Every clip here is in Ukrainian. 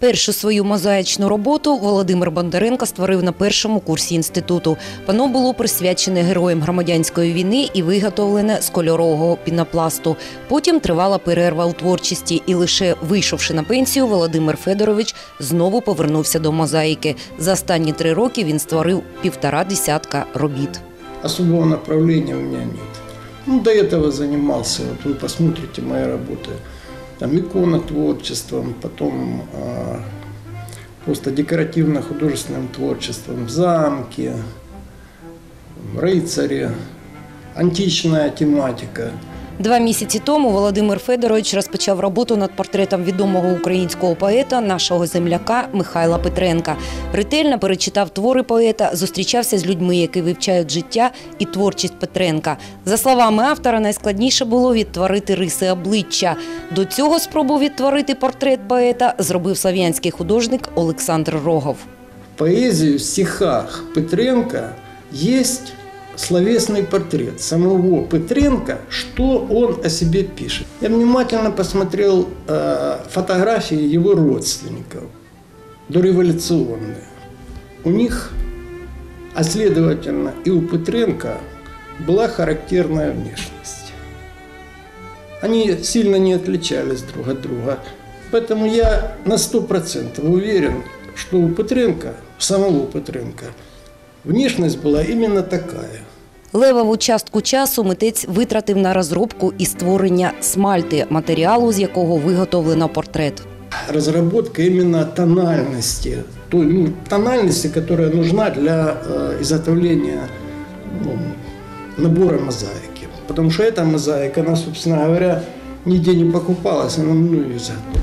Першу свою мозаїчну роботу Володимир Бондаренко створив на першому курсі інституту. Пано було присвячене героям громадянської війни і виготовлене з кольорового пінопласту. Потім тривала перерва у творчості, і лише вийшовши на пенсію, Володимир Федорович знову повернувся до мозаїки. За останні три роки він створив півтора десятка робіт. Особого направления у меня нет. Ну, до этого занимался, вот вы посмотрите мои работы, Там иконотворчеством, потом а, просто декоративно-художественным творчеством, замки, рыцари, античная тематика. Два місяці тому Володимир Федорович розпочав роботу над портретом відомого українського поета, нашого земляка Михайла Петренка. Ретельно перечитав твори поета, зустрічався з людьми, які вивчають життя і творчість Петренка. За словами автора, найскладніше було відтворити риси обличчя. До цього спробу відтворити портрет поета зробив слав'янський художник Олександр Рогов. Поэзии, в стихах Петренко есть словесный портрет самого Петренко, что он о себе пишет. Я внимательно посмотрел э, фотографии его родственников, дореволюционные. У них, а следовательно и у Петренко, была характерная внешность. Они сильно не отличались друг от друга. Поэтому я на 100% уверен, что у Петренко, самого Петренко, внешность была именно такая. Левову частку часу митець витратив на розробку і створення смальти, матеріалу, з якого виготовлено портрет. Разработка именно тональности, той ну, тональности, которая нужна для э, изготовления ну, набора мозаики. Потому что эта мозаика, она, собственно говоря, нигде не покупалась, она мною изготовлена.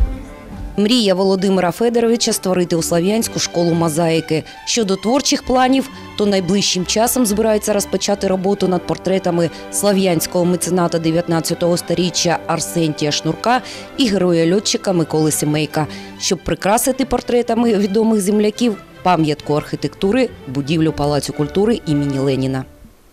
Мрія Володимира Федоровича створити у Слов'янську школу мозаїки. Щодо творчих планів, то найближчим часом збирається розпочати роботу над портретами слав'янського мецената 19-го сторіччя Арсентія Шнурка і героя-льотчика Миколи Семейка, щоб прикрасити портретами відомих земляків пам'ятку архітектури будівлю Палацю культури імені Леніна.